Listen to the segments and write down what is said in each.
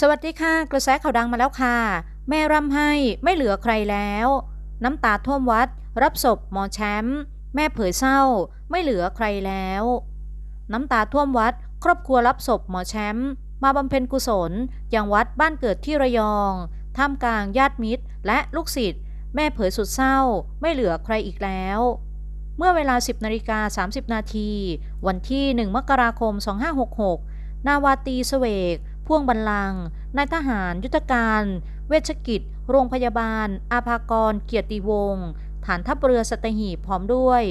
สวัสดีค่ะ กระแสข่าวดังมาแล้วค่ะ แม่ร่ำให้ไม่เหลือใครแล้ว น้ำตาท่วมวัด รับศพหมอแชมป์แม่เผยเศร้า ไม่เหลือใครแล้ว น้ำตาท่วมวัด ครอบครัวรับศพหมอแชมป์มาบำเพ็ญกุศลยังวัดบ้านเกิดที่ระยอง ท่ามกลางญาติมิตร และลูกศิษย์แม่เผยสุดเศร้า ไม่เหลือใครอีกแล้ว เมื่อเวลา 10นาฬิกา30 นาทีวันที่ 1 มกราคม 2566 นาวาตรีเสวก พ่วงบันลังก์นายทหาร ยุทธการ เวชกิจ โรงพยาบาล อาภากร เกียรติวงศ์ฐานทัพเรือสัตหีบพร้อมด้วย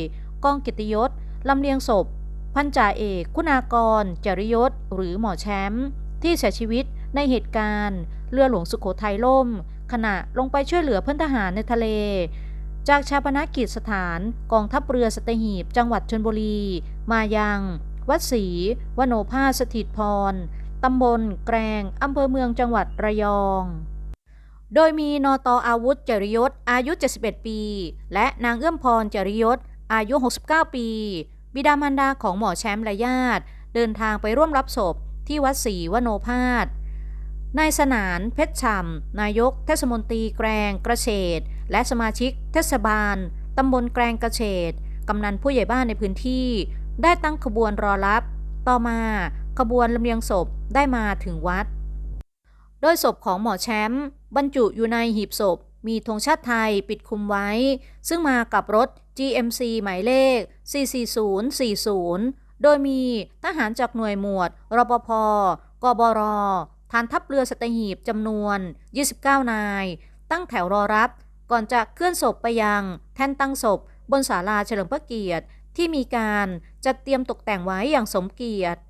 กองกียรติยศลำเลียงศพ พันจ่าเอก คุณากร จริยศ หรือหมอแชมป์ที่เสียชีวิตในเหตุการณ์ เรือหลวงสุโขทัยล่ม ขณะลงไปช่วยเหลือเพื่อนทหารในทะเล จากชาปนกิจสถานกองทัพเรือสัตหีบ จังหวัดชนบุรี มายัง วัดศรีวโนภาสถิตพร ตำบลแกรงอำเภอเมืองจังหวัดระยอง โดยมีนอตออาวุธจริยศอายุ 71 ปี และนางเอื้อมพรจริยศอายุ 69 ปี บิดามารดาของหมอแชมป์และญาติ เดินทางไปร่วมรับศพที่วัดศรีวโนภาสนายสนานเพชรฉ่ำนายกเทศมนตรีแกรงกระเฉดและสมาชิกเทศบาลตำบลแกรงกระเฉดกำนันผู้ใหญ่บ้านในพื้นที่ ได้ตั้งขบวนรอรับ ต่อมา ขบวนลำเลียงศพได้มาถึงวัด โดยศพของหมอแชมป์บรรจุอยู่ในหีบศพ มีธงชาติไทยปิดคุมไว้ ซึ่งมากับรถ GMC หมายเลข 44040 โดยมีทหารจากหน่วยหมวด รปภ กบร ฐานทัพเรือสัตหีบจำนวน 29 นาย ตั้งแถวรอรับ ก่อนจะเคลื่อนศพไปยัง แท่นตั้งศพ บนศาลาเฉลิมพระเกียรติที่มีการจัดเตรียมตกแต่งไว้อย่างสมเกียรติ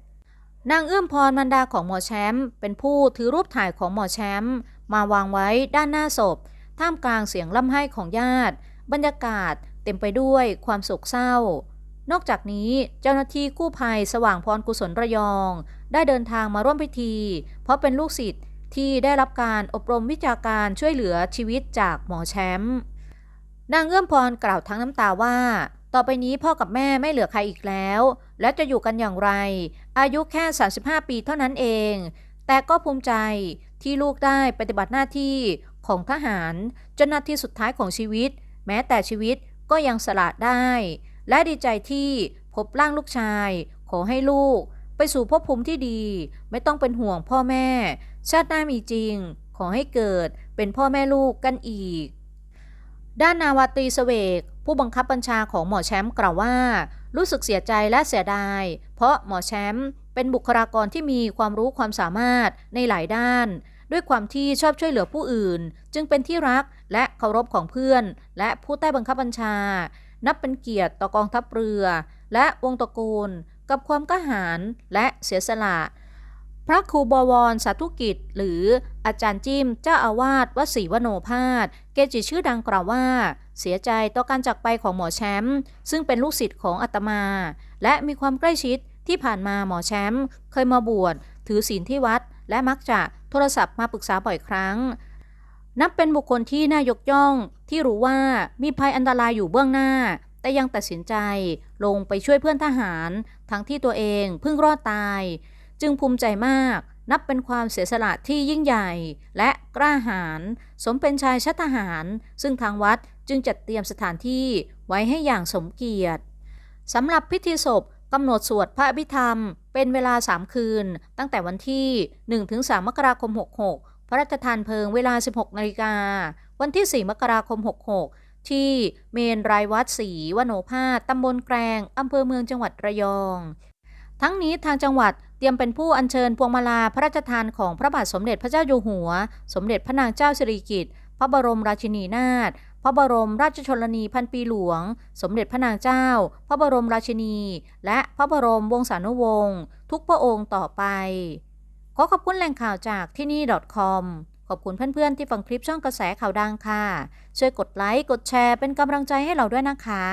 นางเอื้อมพรมันดาของหมอแชมป์เป็นผู้ถือรูปถ่ายของหมอแชมป์มาวางไว้ด้านหน้าศพ ท่ามกลางเสียงล่ำไห้ของญาติ บรรยากาศเต็มไปด้วยความโศกเศร้า นอกจากนี้เจ้าหน้าที่กู้ภัยสว่างพรกุศลระยอง ได้เดินทางมาร่วมพิธี เพราะเป็นลูกศิษย์ที่ได้รับการอบรมวิชาการช่วยเหลือชีวิตจากหมอแชมป์นางเอื้อมพรกล่าวทั้งน้ำตาว่า ต่อไปนี้พ่อกับแม่ไม่เหลือใครอีกแล้ว และจะอยู่กันอย่างไร อายุแค่ 35 ปีเท่านั้นเอง แต่ก็ภูมิใจที่ลูกได้ปฏิบัติหน้าที่ของทหารจนนาทีสุดท้ายของชีวิต แม้แต่ชีวิตก็ยังสละได้ และดีใจที่พบร่างลูกชาย ขอให้ลูกไปสู่ภพภูมิที่ดี ไม่ต้องเป็นห่วงพ่อแม่ ชาติหน้ามีจริง ขอให้เกิดเป็นพ่อแม่ลูกกันอีก ด้านนาวาตรีเสวก ผู้บังคับบัญชาของหมอแชมป์กล่าวว่า รู้สึกเสียใจและเสียดาย เพราะหมอแชมป์เป็นบุคลากรที่มีความรู้ความสามารถในหลายด้าน ด้วยความที่ชอบช่วยเหลือผู้อื่น จึงเป็นที่รักและเคารพของเพื่อน และผู้ใต้บังคับบัญชา นับเป็นเกียรติต่อกองทัพเรือ และวงตระกูล กับความกล้าหาญและเสียสละ พระครูบวรสาธุกิจ หรืออาจารย์จิ้มเจ้าอาวาสวัดศรีวโนภาสเกจิชื่อดังกล่าวว่า เสียใจต่อการจากไปของหมอแชมป์ซึ่งเป็นลูกศิษย์ของอาตมา และมีความใกล้ชิดที่ผ่านมาหมอแชมป์เคยมาบวชถือศีลที่วัด และมักจะโทรศัพท์มาปรึกษาบ่อยครั้ง นับเป็นบุคคลที่น่ายกย่องที่รู้ว่ามีภัยอันตรายอยู่เบื้องหน้า แต่ยังตัดสินใจลงไปช่วยเพื่อนทหาร ทั้งที่ตัวเองเพิ่งรอดตาย จึงภูมิใจมาก นับเป็นความเสียสละที่ยิ่งใหญ่ และกล้าหาญสมเป็นชายชาติทหาร ซึ่งทางวัดจึงจัดเตรียมสถานที่ไว้ให้อย่างสมเกียรติสำหรับพิธีศพกำหนดสวดพระอภิธรรม เป็นเวลา 3 คืน ตั้งแต่วันที่ 1-3 มกราคม 66 พระราชทานเพลิงเวลา 16 นาฬิกา วันที่ 4 มกราคม 66 ที่เมนรายวัดศรีวโนภาสตำบลแกรงอำเภอเมืองจังหวัดระยอง ทั้งนี้ทางจังหวัด รียมเป็นผู้อัญเชิญพวงมาลาพระราชทานของพระบาทสมเด็จพระเจ้าอยู่หัว สมเด็จพระนางเจ้าสิริกิติ์ พระบรมราชินีนาถ พระบรมราชชนนีพันปีหลวง สมเด็จพระนางเจ้า พระบรมราชินี และพระบรมวงศานุวงศ์ทุกพระองค์ต่อไป ขอขอบคุณแหล่งข่าวจากที่นี่ .com ขอบคุณเพื่อนๆที่ฟังคลิปช่องกระแสข่าวดังค่ะ ช่วยกดไลค์ กดแชร์เป็นกำลังใจให้เราด้วยนะคะ